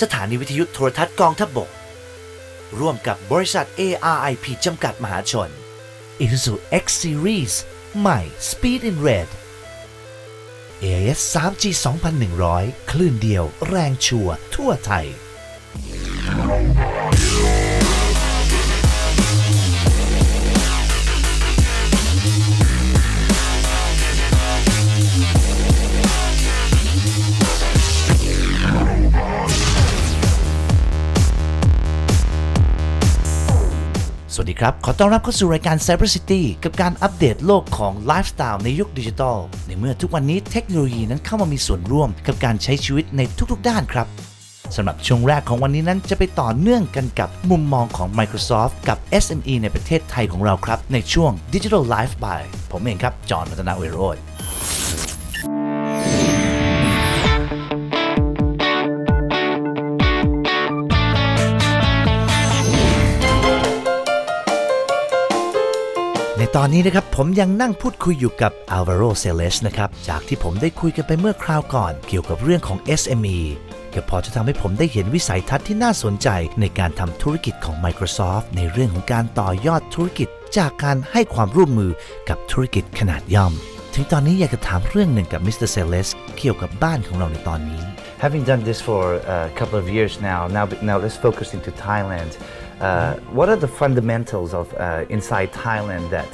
สถานีวิทยุโทรทัศน์กองทัพบบก ร่วมกับบริษัท ARIP จำกัดมหาชน Isuzu X Series ใหม่ Speed in Red AIS 3G 2100 คลื่นเดียว แรงชัวร์ทั่วไทย สวัสดีครับ ขอต้อนรับเข้าสู่รายการ Cyber City กับการอัปเดตโลกของไลฟ์สไตล์ในยุคดิจิทัล ในเมื่อทุกวันนี้เทคโนโลยีนั้นเข้ามามีส่วนร่วมกับการใช้ชีวิตในทุกๆด้านครับสำหรับช่วงแรกของวันนี้นั้นจะไปต่อเนื่องกันกับมุมมองของ Microsoft กับ SME ในประเทศไทยของเราครับ ในช่วง Digital Life by ผมเองครับ จอห์นรัตนาเวโรจ ตอนนี้นะครับผมยังนั่งพูดคุยอยู่กับ Alvaro Celes นะครับ จากที่ผมได้คุยกันไปเมื่อคราวก่อน เกี่ยวกับเรื่องของ SME ก็พอจะทำให้ผมได้เห็นวิสัยทัศน์ที่น่าสนใจในการทำธุรกิจของ Microsoft ในเรื่องของการต่อยอดธุรกิจ จากการให้ความร่วมมือกับธุรกิจขนาดย่อม ถึงตอนนี้อยากจะถามเรื่องหนึ่งกับ Mr. Celes เกี่ยวกับบ้านของเราในตอนนี้ Having done this for a couple of years now, now, now let's focus into Thailand. Uh, what are the fundamentals of uh, inside Thailand that,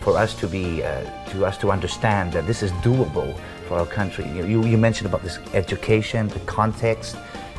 for us to be, uh, to us to understand that this is doable for our country? You, you, mentioned about this education, the context,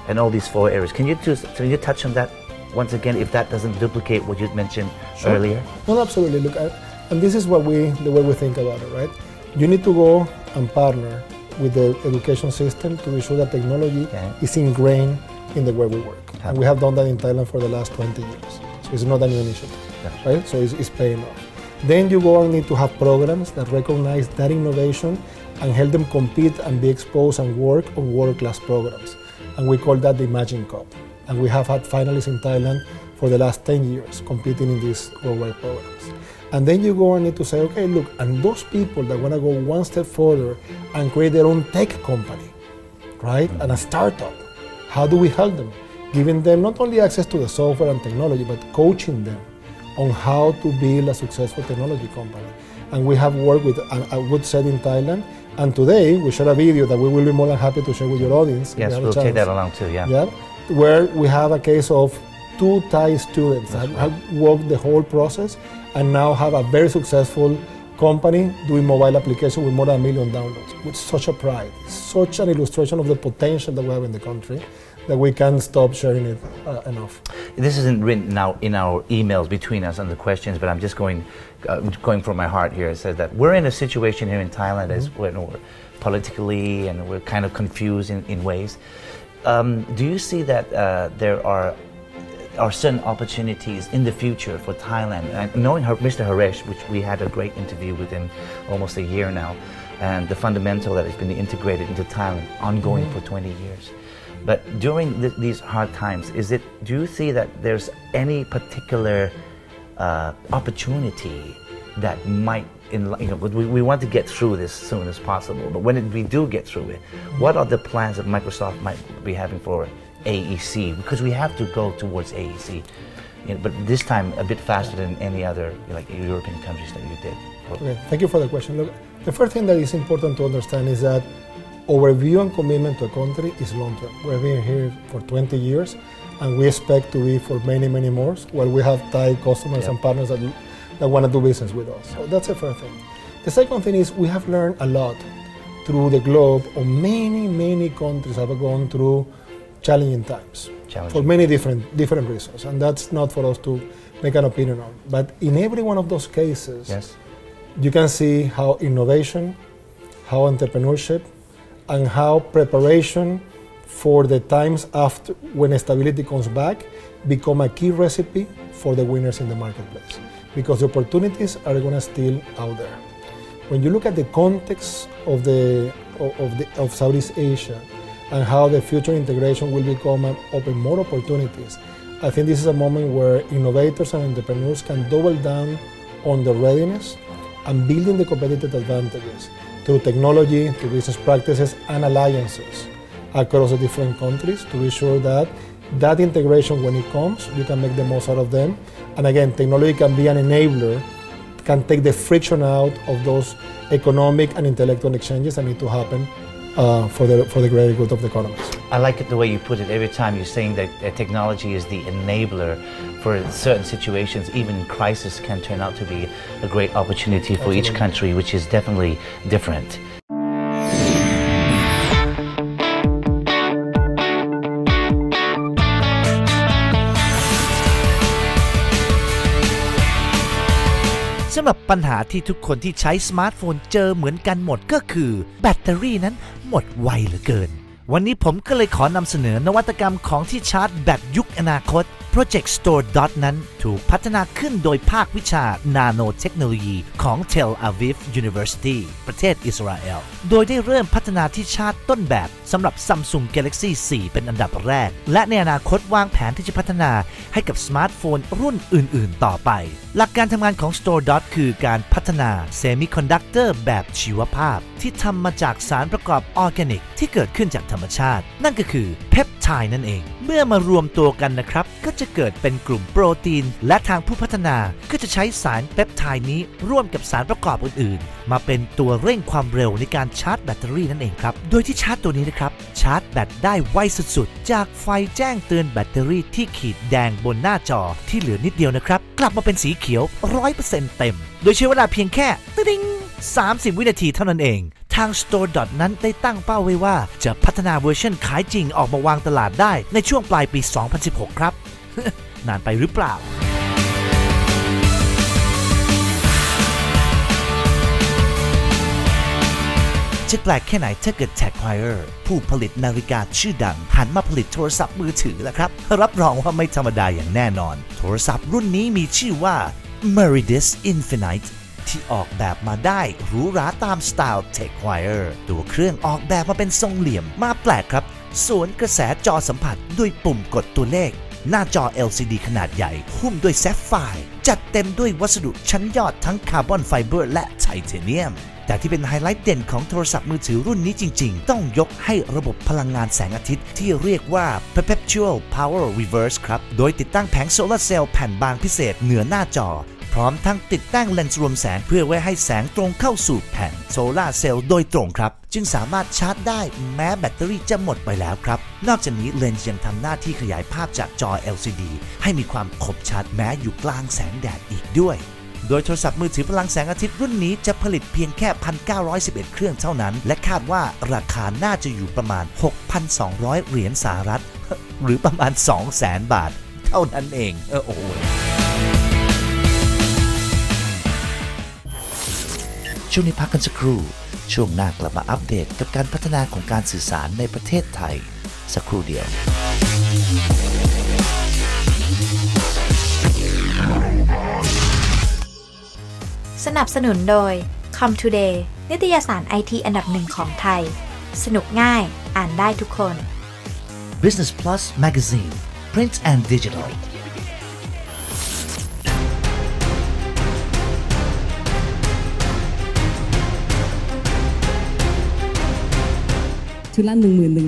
and all these four areas. Can you just, can you touch on that once again, if that doesn't duplicate what you mentioned earlier? No, absolutely. Look, I, and this is what we, the way we think about it, right? You need to go and partner with the education system to be sure that technology Okay. is ingrained in the way we work. And we have done that in Thailand for the last 20 years. So it's not a new initiative, right? So it's, it's paying off. Then you go and need to have programs that recognize that innovation and help them compete and be exposed and work on world-class programs. And we call that the Imagine Cup. And we have had finalists in Thailand for the last 10 years competing in these worldwide programs. And then you go and need to say, okay, look, and those people that want to go one step further and create their own tech company, right? Mm. And a startup, how do we help them? Giving them not only access to the software and technology, but coaching them on how to build a successful technology company. And we have worked with a, a good set in Thailand. And today we share a video that we will be more than happy to share with your audience. Yes, we'll take that along too, yeah. yeah, where we have a case of two Thai students that have worked the whole process and now have a very successful company doing mobile application with more than a million downloads with such a pride, such an illustration of the potential that we have in the country that we can't stop sharing it uh, enough. This isn't written now in our emails between us on the questions, but I'm just going uh, going from my heart here. It says that we're in a situation here in Thailand as Mm-hmm. when we're politically and we're kind of confused in, in ways. Um, do you see that uh, there are are certain opportunities in the future for Thailand? And knowing her, Mr. Haresh, which we had a great interview with him almost a year now, and the fundamental that has been integrated into Thailand ongoing for 20 years. But during th- these hard times, is it? Do you see that there's any particular uh, opportunity that might, in, you know, we, we want to get through this as soon as possible. But when it, we do get through it, what are the plans that Microsoft might be having for AEC? Because we have to go towards AEC, you know, but this time a bit faster than any other like European countries that you did. Okay, thank you for the question. Look, the first thing that is important to understand is that our view and commitment to a country is long term. We've been here for 20 years and we expect to be for many, many more while we have Thai customers Yeah. and partners that, that want to do business with us. So that's the first thing. The second thing is we have learned a lot through the globe many, many countries have gone through challenging times for many different, different reasons. And that's not for us to make an opinion on. But in every one of those cases, Yes. you can see how innovation, how entrepreneurship, and how preparation for the times after when stability comes back become a key recipe for the winners in the marketplace because the opportunities are going to still out there. When you look at the context of the of, of the of Southeast Asia and how the future integration will become and open more opportunities, I think this is a moment where innovators and entrepreneurs can double down on the readiness and building the competitive advantages through technology, through business practices and alliances across the different countries to be sure that that integration, when it comes, you can make the most out of them. And again, technology can be an enabler, can take the friction out of those economic and intellectual exchanges that need to happen uh, for, the, for the greater good of the economies. I like it the way you put it. Every time you're saying that uh, technology is the enabler for certain situations, even crisis can turn out to be a great opportunity for each country, which is definitely different. ำหรับปัญหาที่ทุกคนที่ใช้สมาร์ทโฟนเจอเหมือนกันหมดก็คือ แบตเตอรี่นั้นหมดไวเหลือเกิน วันนี้ผมก็เลยขอนำเสนอนวัตกรรมของที่ชาร์จแบตยุคอนาคต Project Store Dot นั้นถูกพัฒนาขึ้นโดยภาควิชานาโนเทคโนโลยีของ Tel Aviv University ประเทศอิสราเอล โดยได้เริ่มพัฒนาที่ชาร์จต้นแบบสำหรับ Samsung Galaxy 4 เป็นอันดับแรก และในอนาคตวางแผนที่จะพัฒนาให้กับสมาร์ทโฟนรุ่นอื่น ๆ ต่อไป หลักการทำงานของ Store Dot คือการพัฒนาเซมิคอนดักเตอร์แบบชีวภาพ ที่ทำมาจากสารประกอบออร์แกนิก ที่เกิดขึ้นจากธรรมชาติ นั่นก็คือเพป ไทนั่นเอง เมื่อมารวมตัวกันนะครับ ก็จะเกิดเป็นกลุ่มโปรตีน และทางผู้พัฒนาก็จะใช้สารเปปไทด์นี้ร่วมกับสารประกอบอื่น ๆ มาเป็นตัวเร่งความเร็วในการชาร์จแบตเตอรี่นั่นเองครับ โดยที่ชาร์จตัวนี้นะครับ ชาร์จแบตได้ไวสุด ๆ จากไฟแจ้งเตือนแบตเตอรี่ที่ขีดแดงบนหน้าจอที่เหลือนิดเดียวนะครับ กลับมาเป็นสีเขียว 100%เต็ม โดยใช้เวลาเพียงแค่ติ๊ง30 วินาทีเท่านั้นเอง ทาง Store Dot นั้นได้ตั้งเป้าไว้ว่า จะพัฒนาเวอร์ชันขายจริงออกมาวางตลาดได้ในช่วงปลายปี 2016 ครับ นานไปหรือเปล่าจะแปลกแค่ไหนถ้าเกิด Tag Heuer ผู้ผลิตนาฬิกาชื่อดัง หันมาผลิตโทรศัพท์มือถือแล้วครับ รับรองว่าไม่ธรรมดาอย่างแน่นอน โทรศัพท์รุ่นนี้มีชื่อว่า Meridis Infinite ที่ออกแบบมาได้หรูหราตามสไตล์ Tech Wire ตัวเครื่องออกแบบมาเป็นทรงเหลี่ยมมาแปลกครับ สวนกระแสจอสัมผัสด้วยปุ่มกดตัวเลข หน้าจอ LCD ขนาดใหญ่ หุ้มด้วยแซฟไฟร์จัดเต็มด้วยวัสดุชั้นยอดทั้งคาร์บอนไฟเบอร์และไทเทเนียมแต่ที่เป็นไฮไลท์เด่นของโทรศัพท์มือถือรุ่นนี้จริง ๆ ต้องยกให้ระบบพลังงานแสงอาทิตย์ที่เรียกว่า Perpetual Power Reverse ครับ โดยติดตั้งแผงโซลาร์เซลล์แผ่นบางพิเศษเหนือหน้าจอ พร้อมทั้งติดตั้งเลนส์รวมแสงเพื่อไว้ให้แสงตรงเข้าสู่แผ่นโซลาร์เซลล์โดยตรงครับ จึงสามารถชาร์จได้แม้แบตเตอรี่จะหมดไปแล้วครับ นอกจากนี้เลนส์ยังทำหน้าที่ขยายภาพจากจอ LCD ให้มีความคมชัดแม้อยู่กลางแสงแดดอีกด้วยโดยโทรศัพท์มือถือพลังแสงอาทิตย์รุ่นนี้จะผลิตเพียงแค่ 1,911 เครื่องเท่านั้น และคาดว่าราคาน่าจะอยู่ประมาณ 6,200 เหรียญสหรัฐ หรือประมาณ 200,000 บาท เท่านั้นเอง เออโอ้ ช่วงนี้พักกันสักครู่ ช่วงหน้ากลับมาอัปเดตกับการพัฒนาของการสื่อสารในประเทศไทย สักครู่เดียว สนับสนุนโดย Com Today นิตยสารไอทีอันดับหนึ่งของไทย สนุกง่ายอ่านได้ทุกคน Business Plus Magazine Print and Digital ชุดละ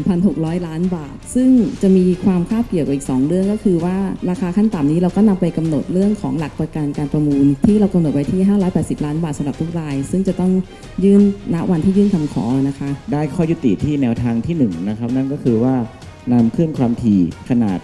11,600 ล้านบาท ซึ่งจะมีความคาบเกี่ยวกับอีก 2 เรื่องก็คือว่าราคาขั้นต่ำนี้เราก็นำไปกำหนดเรื่องของหลักประกันการประมูล ที่เรากำหนดไว้ที่ 580 ล้านบาทสำหรับทุกราย ซึ่งจะต้องยื่นณวันที่ยื่นคำขอนะคะ ได้ข้อยุติที่แนวทางที่1นะครับนั่นก็คือว่านำคลื่นความถี่ขนาด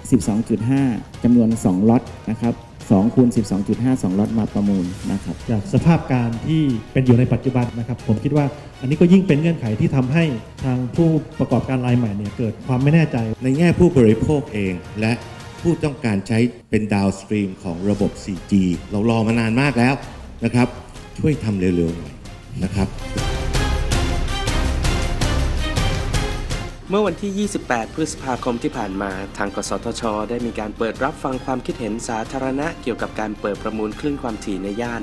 12.5จำนวน 2 ล็อตนะครับ 2คูณ12.5 2ล็อตมาประมูลนะครับจากสภาพการที่เป็นอยู่ในปัจจุบันนะครับ ผมคิดว่าอันนี้ก็ยิ่งเป็นเงื่อนไขที่ทำให้ทางผู้ประกอบการรายใหม่เนี่ยเกิดความไม่แน่ใจ ในแง่ผู้บริโภคเองและผู้ต้องการใช้เป็นดาวสตรีมของระบบ 4G เรารอมานานมากแล้วนะครับ ช่วยทำเร็วๆหน่อยนะครับ เมื่อวันที่ 28 พฤษภาคมที่ผ่านมา ทางกสทช ได้มีการเปิดรับฟังความคิดเห็นสาธารณะเกี่ยวกับการเปิดประมูลคลื่นความถี่ในย่าน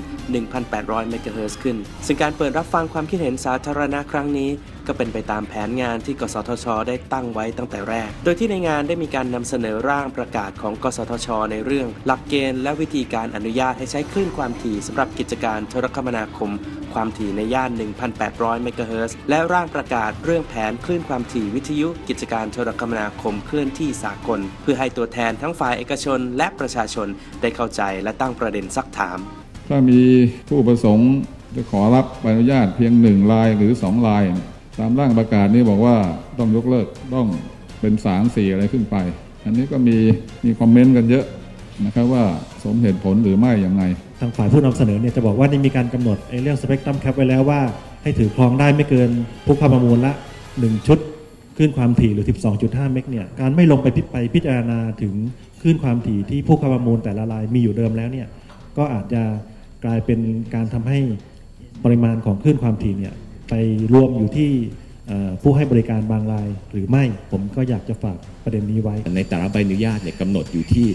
1,800 เมกะเฮิรตซ์ขึ้น ซึ่งการเปิดรับฟังความคิดเห็นสาธารณะครั้งนี้ก็เป็นไปตามแผนงานที่กสทช ได้ตั้งไว้ตั้งแต่แรก โดยที่ในงานได้มีการนำเสนอร่างประกาศของกสทช ในเรื่อง หลักเกณฑ์และวิธีการอนุญาตให้ใช้คลื่นความถี่สำหรับกิจการโทรคมนาคม ความถี่ในย่าน 1,800 เมกะเฮิรตซ์และร่างประกาศเรื่องแผนคลื่นความถี่วิทยุ กิจการโทรคมนาคมเคลื่อนที่สากล เพื่อให้ตัวแทนทั้งฝ่ายเอกชน และประชาชนได้เข้าใจและตั้งประเด็นซักถาม ถ้ามีผู้ประสงค์จะขอรับใบอนุญาตเพียงหนึ่งลายหรือสองลาย ตามร่างประกาศนี้บอกว่าต้องยกเลิกต้องเป็นสามสี่อะไรขึ้นไป อันนี้ก็มีมีคอมเมนต์กันเยอะนะครับว่าสมเหตุผลหรือไม่อย่างไง ทางฝ่ายผู้นำเสนอเนี่ยจะบอกว่านี่มีการกำหนดไอ้เรื่องสเปกตรัมแคปไว้แล้วว่า ให้ถือครองได้ไม่เกินผู้เข้าประมูลละ 1 ชุดคลื่นความถี่หรือ 12.5 เมกเนี่ยการไม่ลงไปพิไปพิจารณาถึงคลื่นความถี่ที่ผู้เข้าประมูลแต่ละรายมีอยู่เดิมแล้วเนี่ยก็อาจจะกลายเป็นการทำให้ปริมาณของคลื่นความถี่เนี่ย ไปรวมอยู่ที่ผู้ให้บริการบางรายหรือไม่ผมก็อยากจะฝากประเด็นนี้ไว้ ในแต่ละใบอนุญาตเนี่ยกำหนดอยู่ที่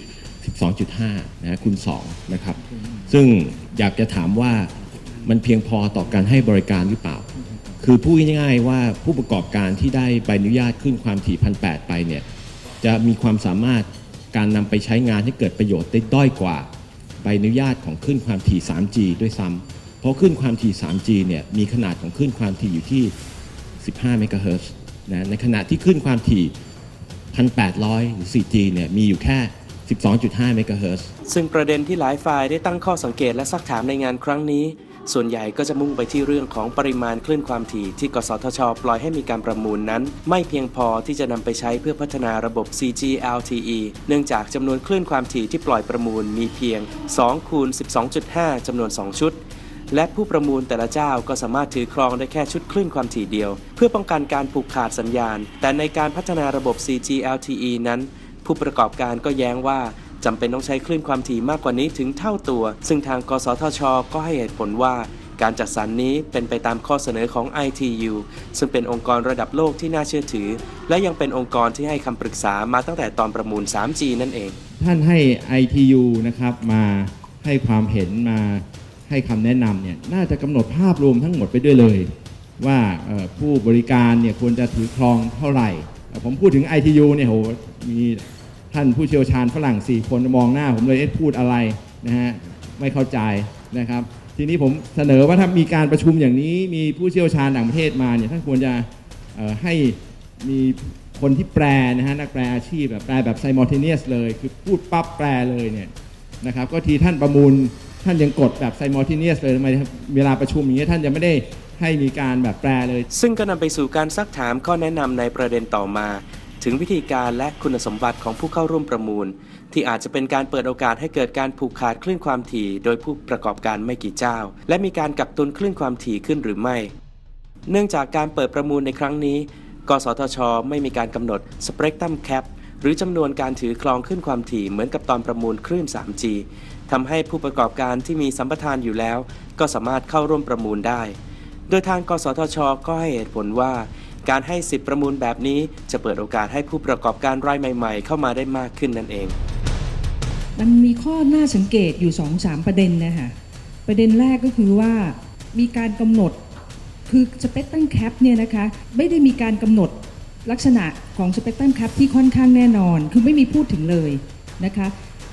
12.5นะคูณ2นะครับ ซึ่งอยากจะถามว่ามันเพียงพอต่อการให้บริการหรือเปล่า คือพูดง่ายๆว่าผู้ประกอบการที่ได้ใบอนุญาตขึ้นความถี่พันแไปเนี่ยจะมีความสามารถการนำไปใช้งานให้เกิดประโยชน์ได้ด้อยกว่าใบอนุญาตของขึ้นความถี่ 3G ด้วยซ้ำ เพราะขึ้นความถี่ 3G เนี่ยมีขนาดของขึ้นความถี่อยู่ที่ 15 เมกะเฮิรตซ์นะในขณะที่ขึ้นความถี่ 1,800 หรือ 4G เนี่ยมีอยู่แค่ 12.5 เมกะเฮิรตซ์ซึ่งประเด็นที่หลายฝ่ายได้ตั้งข้อสังเกตและซักถามในงานครั้งนี้ ส่วนใหญ่ก็จะมุ่งไปที่เรื่องของปริมาณคลื่นความถี่ที่กสทช ปล่อยให้มีการประมูลนั้น ไม่เพียงพอที่จะนำไปใช้เพื่อพัฒนาระบบ 4G LTE เนื่องจากจำนวนคลื่นความถี่ที่ปล่อยประมูลมีเพียง2คูณ12.5จำนวน 2 ชุด และผู้ประมูลแต่ละเจ้าก็สามารถถือครองได้แค่ชุดคลื่นความถี่เดียว เพื่อป้องกันการผูกขาดสัญญาณ แต่ในการพัฒนาระบบ 4G LTE นั้น ผู้ประกอบการก็แย้งว่าจำเป็นต้องใช้คลื่นความถี่มากกว่านี้ถึงเท่าตัว ซึ่งทางกสทช ก็ให้เหตุผลว่า การจัดสรรนนี้เป็นไปตามข้อเสนอของ ITU ซึ่งเป็นองค์กรระดับโลกที่น่าเชื่อถือ และยังเป็นองค์กรที่ให้คำปรึกษามาตั้งแต่ตอนประมูล 3G นั่นเอง ท่านให้ ITU นะครับมาให้ความเห็นมา ให้คำแนะนำเนี่ยน่าจะกำหนดภาพรวมทั้งหมดไปด้วยเลย ว่าผู้บริการเนี่ยควรจะถือครองเท่าไหร่ ผมพูดถึง ITU เนี่ยโหมีท่านผู้เชี่ยวชาญฝรั่ง 4 คนมองหน้า ผมเลยเอ๊ะพูดอะไรนะฮะไม่เข้าใจนะครับ ทีนี้ผมเสนอว่าถ้ามีการประชุมอย่างนี้ มีผู้เชี่ยวชาญต่างประเทศมาเนี่ยท่านควรจะให้มีคนที่แปลนะฮะนักแปลอาชีพแบบแปลแบบ simultaneous เลย คือพูดปั๊บแปลเลยเนี่ยนะครับก็ทีท่านประมูล ท่านยังกดแบบ simultaneous เลยทำไมเวลาประชุมอย่างเงี้ยท่านจะไม่ได้ให้มีการแบบแปลเลย ซึ่งก็นำไปสู่การซักถามข้อแนะนำในประเด็นต่อมา ถึงวิธีการและคุณสมบัติของผู้เข้าร่วมประมูล ที่อาจจะเป็นการเปิดโอกาสให้เกิดการผูกขาดคลื่นความถี่ โดยผู้ประกอบการไม่กี่เจ้า และมีการกักตุนคลื่นความถี่ขึ้นหรือไม่ เนื่องจากการเปิดประมูลในครั้งนี้ กสทช ไม่มีการกำหนดสเปกตรัมแคป หรือจำนวนการถือครองขึ้นความถี่เหมือนกับตอนประมูลคลื่น 3G ทำให้ผู้ประกอบการที่มีสัมปทานอยู่แล้ว ก็สามารถเข้าร่วมประมูลได้ โดยทางกสทช ก็ให้เหตุผลว่า การให้สิทธิประมูลแบบนี้จะเปิดโอกาสให้ผู้ประกอบการรายใหม่ ๆ เข้ามาได้มากขึ้นนั่นเอง มันมีข้อน่าสังเกตอยู่2อสามประเด็นนะคะประเด็นแรกก็คือว่ามีการกำหนดคือสเปกตรัมแคปเนี่ยนะคะไม่ได้มีการกำหนด ลักษณะของสเปกตรัมแคปที่ค่อนข้างแน่นอน คือไม่มีพูดถึงเลยนะคะ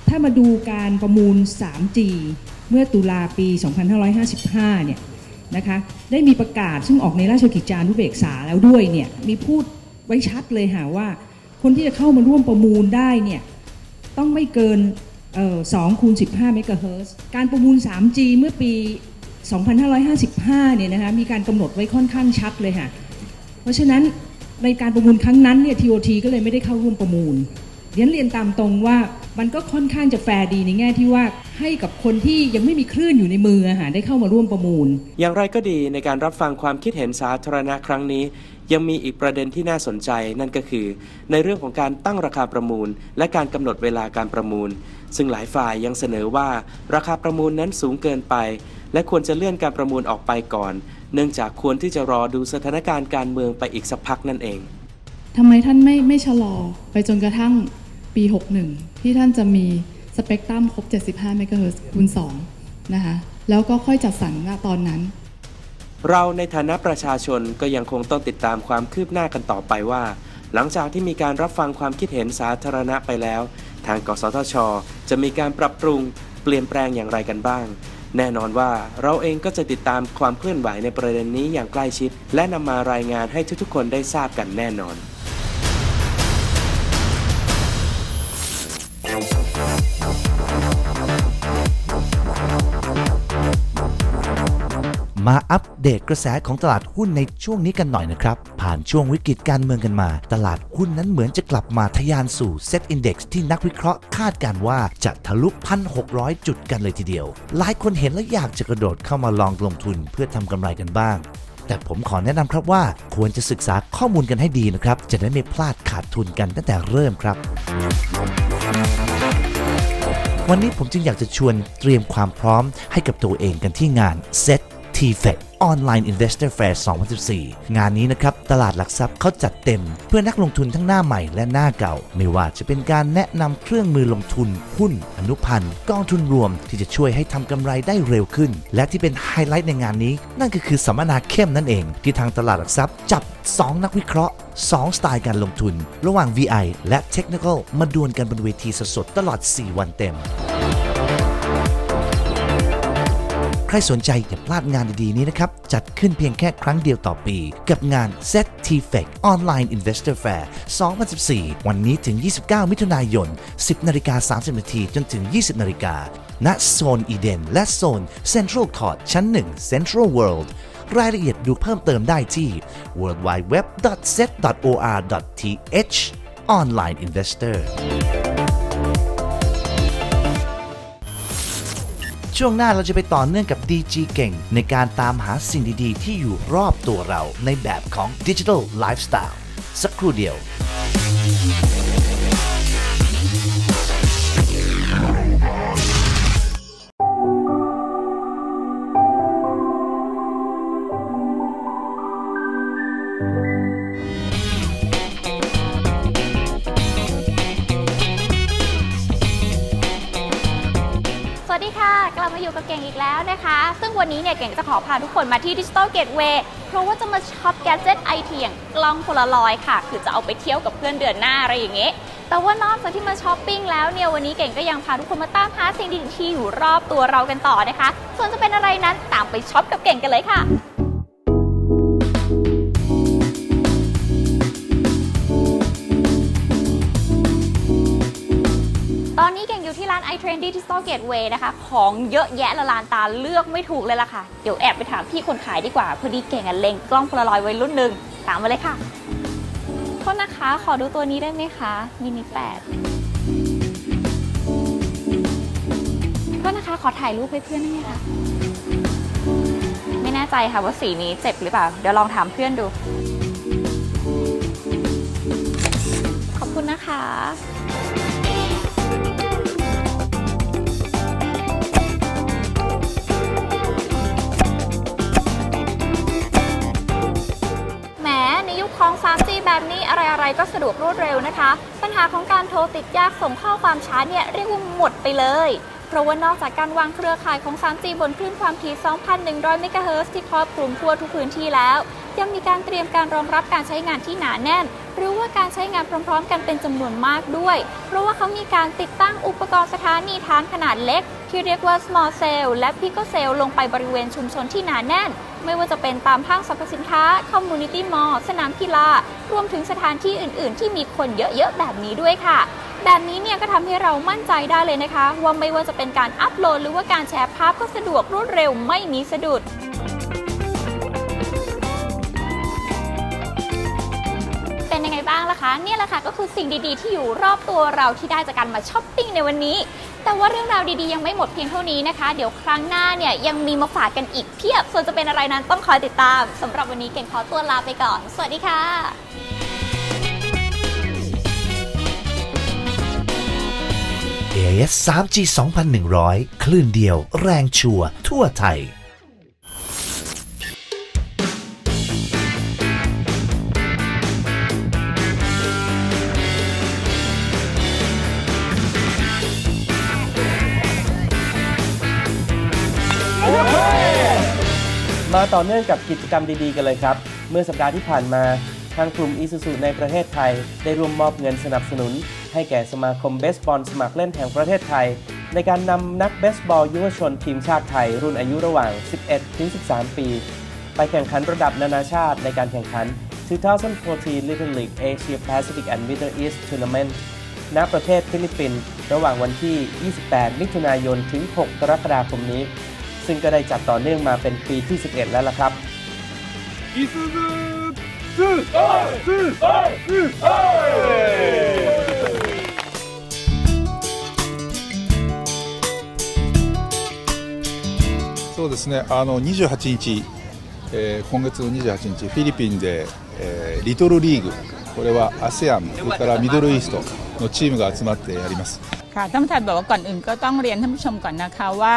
ถ้ามาดูการประมูล 3G เมื่อตุลาปี 2555 เนี่ยนะคะ ได้มีประกาศซึ่งออกในราชกิจจานุเบกษาแล้วด้วยเนี่ย มีพูดไว้ชัดเลยค่ะว่า คนที่จะเข้ามาร่วมประมูลได้เนี่ย ต้องไม่เกิน2คูณ15 เมกะเฮิรตซ์การประมูล 3G เมื่อปี 2555 เนี่ยนะคะ มีการกำหนดไว้ค่อนข้างชัดเลยค่ะ เพราะฉะนั้น ในการประมูลครั้งนั้นเนี่ย TOT ก็เลยไม่ได้เข้าร่วมประมูลเรียนเรียนตามตรงว่ามันก็ค่อนข้างจะแฟร์ดีในแง่ที่ว่าให้กับคนที่ยังไม่มีคลื่นอยู่ในมืออะค่ะได้เข้ามาร่วมประมูล อย่างไรก็ดีในการรับฟังความคิดเห็นสาธารณะครั้งนี้ ยังมีอีกประเด็นที่น่าสนใจนั่นก็คือ ในเรื่องของการตั้งราคาประมูล และการกำหนดเวลาการประมูล ซึ่งหลายฝ่ายยังเสนอว่า ราคาประมูลนั้นสูงเกินไป และควรจะเลื่อนการประมูลออกไปก่อน เนื่องจากควรที่จะรอดูสถานการณ์การเมืองไปอีกสักพักนั่นเองทำไมท่านไม่ไม่ชะลอไปจนกระทั่งปี 61 ที่ท่านจะมีสเปกตรัมครบ 75 เมกะเฮิรตซ์คูณ2นะคะแล้วก็ค่อยจัดสรรณตอนนั้น เราในฐานะประชาชนก็ยังคงต้องติดตามความคืบหน้ากันต่อไปว่า หลังจากที่มีการรับฟังความคิดเห็นสาธารณะไปแล้ว ทางกสทช จะมีการปรับปรุงเปลี่ยนแปลงอย่างไรกันบ้าง แน่นอนว่าเราเองก็จะติดตามความเคลื่อนไหวในประเด็นนี้อย่างใกล้ชิด และนำมารายงานให้ทุกๆคนได้ทราบกันแน่นอน มาอัปเดตกระแสของตลาดหุ้นในช่วงนี้กันหน่อยนะครับ ผ่านช่วงวิกฤตการเมืองกันมา ตลาดหุ้นนั้นเหมือนจะกลับมาทะยานสู่เซ็ตอินดี x ที่นักวิเคราะห์คาดการว่าจะทะลุ 1,600 จุดกันเลยทีเดียว หลายคนเห็นและอยากจะกระโดดเข้ามาลองลงทุนเพื่อทำกำไรกันบ้างแต่ผมขอแนะนำครับว่าควรจะศึกษาข้อมูลกันให้ดีนะครับ จะได้ไม่พลาดขาดทุนกันตั้งแต่เริ่มครับ วันนี้ผมจึงอยากจะชวนเตรียมความพร้อมให้กับตัวเองกันที่งาน Set TFEC Online Investor Fair 2014 งานนี้นะครับ ตลาดหลักทรัพย์เขาจัดเต็ม เพื่อนักลงทุนทั้งหน้าใหม่และหน้าเก่า ไม่ว่าจะเป็นการแนะนำเครื่องมือลงทุน หุ้น อนุพันธ์กองทุนรวมที่จะช่วยให้ทำกำไรได้เร็วขึ้น และที่เป็นไฮไลท์ในงานนี้ นั่นก็คือสัมมนาเข้มนั่นเอง ที่ทางตลาดหลักทรัพย์จับ 2 นักวิเคราะห์ 2 สไตล์การลงทุน ระหว่าง VI และ Technical มาดวลกันบนเวทีสดๆตลอด 4 วันเต็ม ใครสนใจอย่าพลาดงานดีๆนี้นะครับ จัดขึ้นเพียงแค่ครั้งเดียวต่อปี กับงาน Set TFEC Online Investor Fair 2014 วันนี้ถึง 29 มิถุนายน 10นาฬิกา30นาทีจนถึง 20นาฬิกาณโซนอีเดนและโซน Central Court ชั้น 1 Central World รายละเอียดดูเพิ่มเติมได้ที่ worldwideweb.set.or.th Online Investor ช่วงหน้าเราจะไปต่อเนื่องกับ DG เก่ง ในการตามหาสิ่งดีๆ ที่อยู่รอบตัวเราในแบบของดิจิทัลไลฟ์สไตล์สักครู่เดียว อีกแล้วนะคะ ซึ่งวันนี้เนี่ยเก่งจะขอพาทุกคนมาที่ดิจิ t a ลเกตเวย์เพราะว่าจะมาช็อปแกจ g ตไอทีอย่างกล้องโพลารอยค่ะ คือจะเอาไปเที่ยวกับเพื่อนเดือนหน้าอะไรอย่างเงี้ยแต่ว่านอกจากที่มาช้อปปิ้งแล้วเนี่ยวันนี้เก่งก็ยังพาทุกคนมาตามหาสิ่งดีๆที่อยู่รอบตัวเรากันต่อนะคะ ส่วนจะเป็นอะไรนั้นตามไปช็อปกับเก่งกันเลยค่ะ Digital Gateway นะคะ ของเยอะแยะละลานตาเลือกไม่ถูกเลยล่ะค่ะ เดี๋ยวแอบไปถามพี่คนขายดีกว่าพอดีเก่งอะเล็งกล้องโพลารอยไว้รุ่นหนึ่งตามมาเลยค่ะโทษนะคะ ขอดูตัวนี้ได้ไหมคะมินิแปดโทษนะคะ ขอถ่ายรูปให้เพื่อนได้ไหมคะไม่แน่ใจค่ะว่าสีนี้เจ็บหรือเปล่า เดี๋ยวลองถามเพื่อนดู ขอบคุณนะคะ สะดวกรวดเร็วนะคะ ปัญหาของการโทรติดยากส่งข้อความช้าเนี่ยเรียกว่าหมดไปเลย เพราะว่านอกจากการวางเครือข่ายของ 3G บนคลื่นความถี่ 2,100 เมกะเฮิรตซ์ที่ครอบคลุมทั่วทุกพื้นที่แล้ว ยังมีการเตรียมการรองรับการใช้งานที่หนาแน่น หรือว่าการใช้งานพร้อม ๆ กันเป็นจำนวนมากด้วย เพราะว่าเขามีการติดตั้งอุปกรณ์สถานีฐานขนาดเล็ก ที่เรียกว่า small cell และ pico cell ลงไปบริเวณชุมชนที่หนาแน่น ไม่ว่าจะเป็นตามห้างสรรพสินค้าคอมมูนิตี้มอลล์สนามกีฬารวมถึงสถานที่อื่น ๆ ที่มีคนเยอะ ๆ แบบนี้ด้วยค่ะ แบบนี้เนี่ยก็ทำให้เรามั่นใจได้เลยนะคะ ว่าไม่ว่าจะเป็นการอัปโหลดหรือว่าการแชร์ภาพก็สะดวกรวดเร็วไม่มีสะดุด เนี่ยแหละค่ะก็คือสิ่งดีๆ ที่อยู่รอบตัวเราที่ได้จากการมาช้อปปิ้งในวันนี้ แต่ว่าเรื่องราวดีๆ ยังไม่หมดเพียงเท่านี้นะคะ เดี๋ยวครั้งหน้าเนี่ยยังมีมาฝากกันอีกเพียบ ส่วนจะเป็นอะไรนั้นต้องคอยติดตามสำหรับวันนี้เก่งขอตัวลาไปก่อน สวัสดีค่ะ AIS 3G 2100 คลื่นเดียว แรงชัวร์ทั่วไทย มาต่อเนื่องกับกิจกรรมดีๆ กันเลยครับ เมื่อสัปดาห์ที่ผ่านมา ทางกลุ่มอีซูซูในประเทศไทย ได้ร่วมมอบเงินสนับสนุน ให้แก่สมาคมเบสบอลสมัครเล่นแห่งประเทศไทย ในการนำนักเบสบอลยุวชนทีมชาติไทย รุ่นอายุระหว่าง 11-13 ปี ไปแข่งขันระดับนานาชาติในการแข่งขัน 2014 Little League Asia Pacific and Middle East Tournament ณประเทศฟิลิปปินส์ระหว่างวันที่ 28 มิถุนายน ถึง 6 กรกฎาคมนี้ ซึ่งก็ได้จัดต่อเนื่องมาเป็นปีที่ 11 แล้วล่ะครับ そうですねあの28日、えー今月の28日フィリピンで、えーリトルリーグこれは ASEAN それからミドルイーストのチームが集まってやります ค่ะท่านประธานบอกว่าก่อนอื่นก็ต้องเรียนท่านผู้ชมก่อนนะคะว่า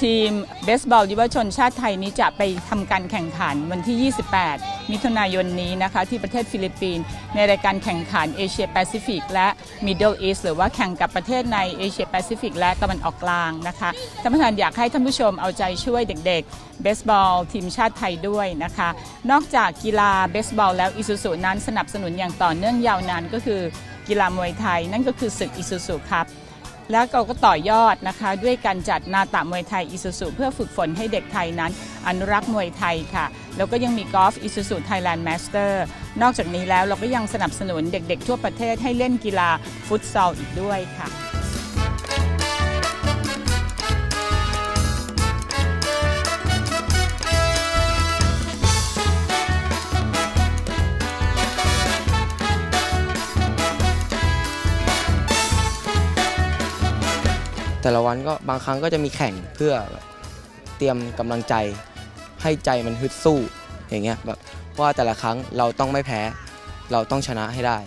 ทีมเบสบอลยุวชนชาติไทยนี้จะไปทำการแข่งขันวันที่ 28 มิถุนายนนี้นะคะที่ประเทศฟิลิปปินส์ในรายการแข่งขันเอเชียแปซิฟิกและมิดเดิลอีสหรือว่าแข่งกับประเทศในเอเชียแปซิฟิกและตะวันออกกลางนะคะท่านประธานอยากให้ท่านผู้ชมเอาใจช่วยเด็กๆเบสบอลทีมชาติไทยด้วยนะคะ นอกจากกีฬาเบสบอลแล้วอิซูซุนั้นสนับสนุนอย่างต่อเนื่องยาวนานก็คือกีฬามวยไทย นั่นก็คือศึกอิซูซุครับ แล้วเราก็ต่อยอดนะคะ ด้วยการจัดนาตะมวยไทยอิสุสุเพื่อฝึกฝนให้เด็กไทยนั้น อนุรักษ์มวยไทยค่ะ แล้วก็ยังมีกอล์ฟอิสุสุไทยแลนด์มาสเตอร์นอกจากนี้แล้วเราก็ยังสนับสนุนเด็กๆ ทั่วประเทศให้เล่นกีฬาฟุตซอลอีกด้วยค่ะ แต่ละวันก็บางครั้งก็จะมีแข่งเพื่อเตรียมกำลังใจ ให้ใจมันฮึดสู้อย่างเงี้ยแบบว่าแต่ละครั้งเราต้องไม่แพ้ เราต้องชนะให้ได้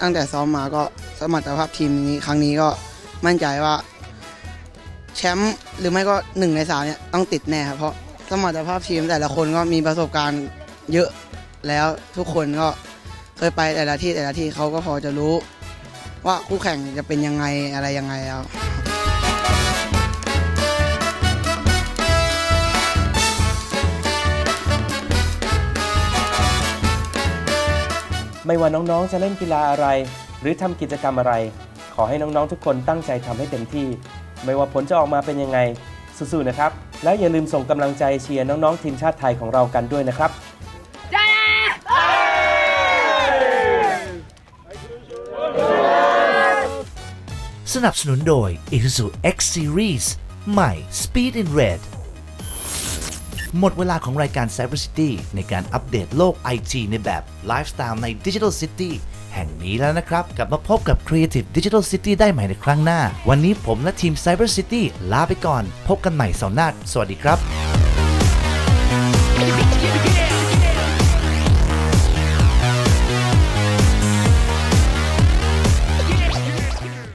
ตั้งแต่ซ้อมมาก็สมรรถภาพทีมนี้ครั้งนี้ก็มั่นใจว่า แชมป์หรือไม่ก็หนึ่งในสามเนี่ยต้องติดแน่ครับเพราะสมรรถภาพทีมแต่ละคนก็มีประสบการณ์เยอะแล้วทุกคนก็เคยไปแต่ละที่แต่ละที่เขาก็พอจะรู้ ว่าคู่แข่งจะเป็นยังไงอะไรยังไงแล้ว ไม่ว่าน้องๆ จะเล่นกีฬาอะไร หรือทำกิจกรรมอะไร ขอให้น้องๆ ทุกคนตั้งใจทำให้เต็มที่ ไม่ว่าผลจะออกมาเป็นยังไง สู้ๆ นะครับ แล้วอย่าลืมส่งกำลังใจเชียร์น้องๆ ทีมชาติไทยของเรากันด้วยนะครับสนับสนุนโดย Isuzu X Series ใหม่ Speed in Red หมดเวลาของรายการ Cyber City ในการอัปเดตโลก IT ในแบบไลฟ์สไตล์ใน Digital City แห่งนี้แล้วนะครับ กลับมาพบกับ Creative Digital City ได้ใหม่ในครั้งหน้า วันนี้ผมและทีม Cyber City ลาไปก่อน พบกันใหม่เสาร์หน้า สวัสดีครับ